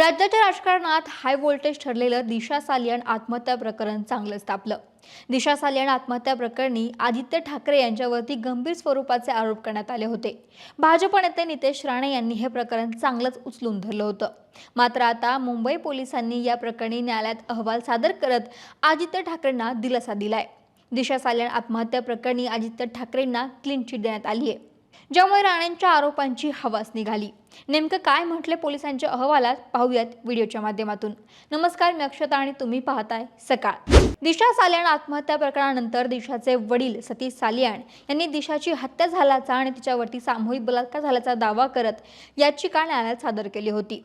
राज्याच्या राजकारणात high voltage ठरलेलं दिशा सालियन आत्महत्या प्रकरण चांगलंच तापलं दिशा सालियन आत्महत्या प्रकरणी आदित्य ठाकरे यांच्यावरती गंभीर स्वरूपाचे आरोप करण्यात आले होते. भाजप नेते नितेश राणे यांनी हे प्रकरण चांगलंच उचलून धरलं होतं. मात्र आता मुंबई पोलिसांनी या प्रकरणी न्यायालयात अहवाल सादर करत आदित्य ठाकरेंना दिलासा दिलाय. दिशा सालियन आत्महत्या प्रकरणी आदित्य ठाकरेंना क्लीन चिट देण्यात आली आहे ज्यामुळे राणेंच्या आरोपांची हवास निघाली. नेमकं काय म्हटले पोलिसांच्या अहवालात? पाहूयात व्हिडिओच्या माध्यमातून. नमस्कार मी अक्षता आणि तुम्ही पाहताय सकाळ. दिशा सालियान आत्महत्या प्रकरणानंतर दिशाचे वडील सतीश सालियान यांनी दिशाची हत्या झाल्याचा आणि तिच्यावरती सामूहिक बलात्कार झाल्याचा दावा करत याचिका न्यायालयात सादर केली होती.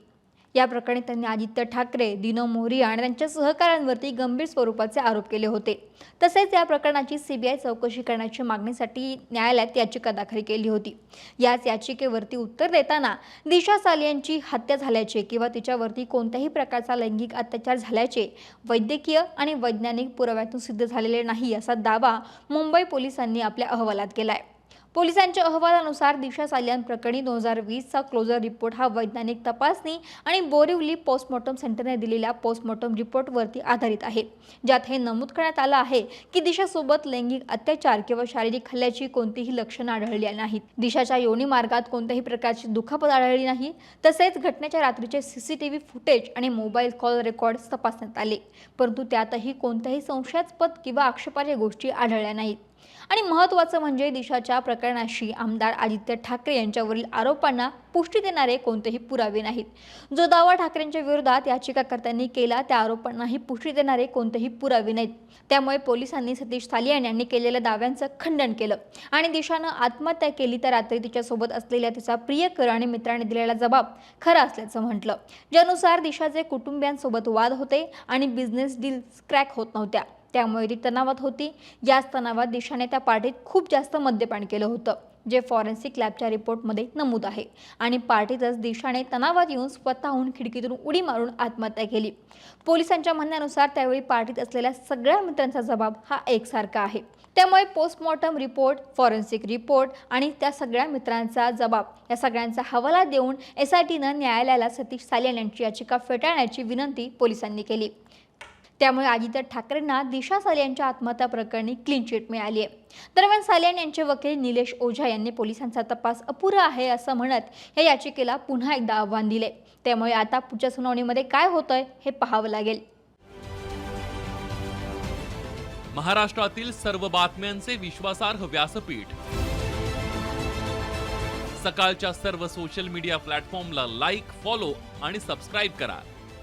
या प्रकरणी त्यांनी आदित्य ठाकरे दिनो मोरिया आणि त्यांच्या सहकाऱ्यांवरती गंभीर स्वरूपाचे आरोप केले होते. तसेच या प्रकरणाची सीबीआय चौकशी करण्याची मागणीसाठी न्यायालयात याचिका दाखल केली होती. याच याचिकेवरती उत्तर देताना दिशा सालियांची हत्या झाल्याचे किंवा तिच्यावरती कोणत्याही प्रकारचा लैंगिक अत्याचार झाल्याचे वैद्यकीय आणि वैज्ञानिक पुराव्यातून सिद्ध झालेले नाही असा दावा मुंबई पोलिसांनी आपल्या अहवालात केला आहे पोलिसांच्या अहवालानुसार दिशा सालियान प्रकरणी दोन हजार वीसचा क्लोजर रिपोर्ट हा वैज्ञानिक तपासणी आणि बोरिवली पोस्टमॉर्टम सेंटरने दिलेल्या पोस्टमॉर्टम रिपोर्टवरती आधारित आहे. ज्यात हे नमूद करण्यात आलं आहे की दिशासोबत लैंगिक अत्याचार किंवा शारीरिक हल्ल्याची कोणतीही लक्षणं आढळली नाहीत. दिशाच्या योनी मार्गात कोणत्याही प्रकारची दुखापत आढळली नाही. तसेच घटनेच्या रात्रीचे सीसीटीव्ही फुटेज आणि मोबाईल कॉल रेकॉर्ड तपासण्यात आले. परंतु त्यातही कोणत्याही संशयास्पद किंवा आक्षेपार्ह गोष्टी आढळल्या नाहीत. आणि महत्त्वाचं म्हणजे दिशाच्या प्रकरणाशी आमदार आदित्य ठाकरे यांच्यावरील आरोपांना पुष्टी देणारे कोणतेही पुरावे नाहीत. जो दावा ठाकरेंच्या विरोधात याचिकाकर्त्यांनी केला त्या आरोपांनाही पुष्टी देणारे कोणतेही पुरावे नाहीत. त्यामुळे पोलिसांनी सतीश सालियान यांनी केलेल्या दाव्यांचं खंडन केलं. आणि दिशानं आत्महत्या केली तर रात्री तिच्यासोबत असलेल्या तिचा प्रियकर आणि मित्राने दिलेला जबाब खरा असल्याचं म्हटलं. ज्यानुसार दिशाचे कुटुंबियांसोबत वाद होते आणि बिझनेस डील्स क्रॅक होत नव्हत्या. त्यामुळे ती तणावात होती. याच तणावात दिशाने त्या पार्टीत खूप जास्त मद्यपान केलं होतं जे फॉरेन्सिक लॅबच्या रिपोर्टमध्ये नमूद आहे. आणि पार्टीतच दिशाने तणावात येऊन स्वतःहून खिडकीतून उडी मारून आत्महत्या केली. पोलिसांच्या म्हणण्यानुसार त्यावेळी पार्टीत असलेल्या सगळ्या मित्रांचा जबाब हा एकसारखा आहे. त्यामुळे पोस्टमॉर्टम रिपोर्ट फॉरेन्सिक रिपोर्ट आणि त्या सगळ्या मित्रांचा जबाब या सगळ्यांचा हवाला देऊन एस आय टीनं न्यायालयाला सतीश सालियान यांची याचिका फेटाळण्याची विनंती पोलिसांनी केली. त्यामुळे आदित्य ठाकरेंना दिशा सालियांच्या आत्महत्या प्रकरणी क्लीन चिट मिळाली आहे. दरम्यान सालियान यांचे वकील निलेश ओझा यांनी पोलिसांचा तपास अपुरा आहे असं म्हणत या याचिकेला पुन्हा एकदा आव्हान दिले त्यामुळे आता पुढच्या सुनावणीमध्ये काय होतंय हे पाहावं लागेल. महाराष्ट्रातील सर्व बातम्यांचे विश्वासार्ह व्यासपीठ. सकाळच्या सर्व सोशल मीडिया प्लॅटफॉर्मला लाईक फॉलो आणि सबस्क्राईब करा.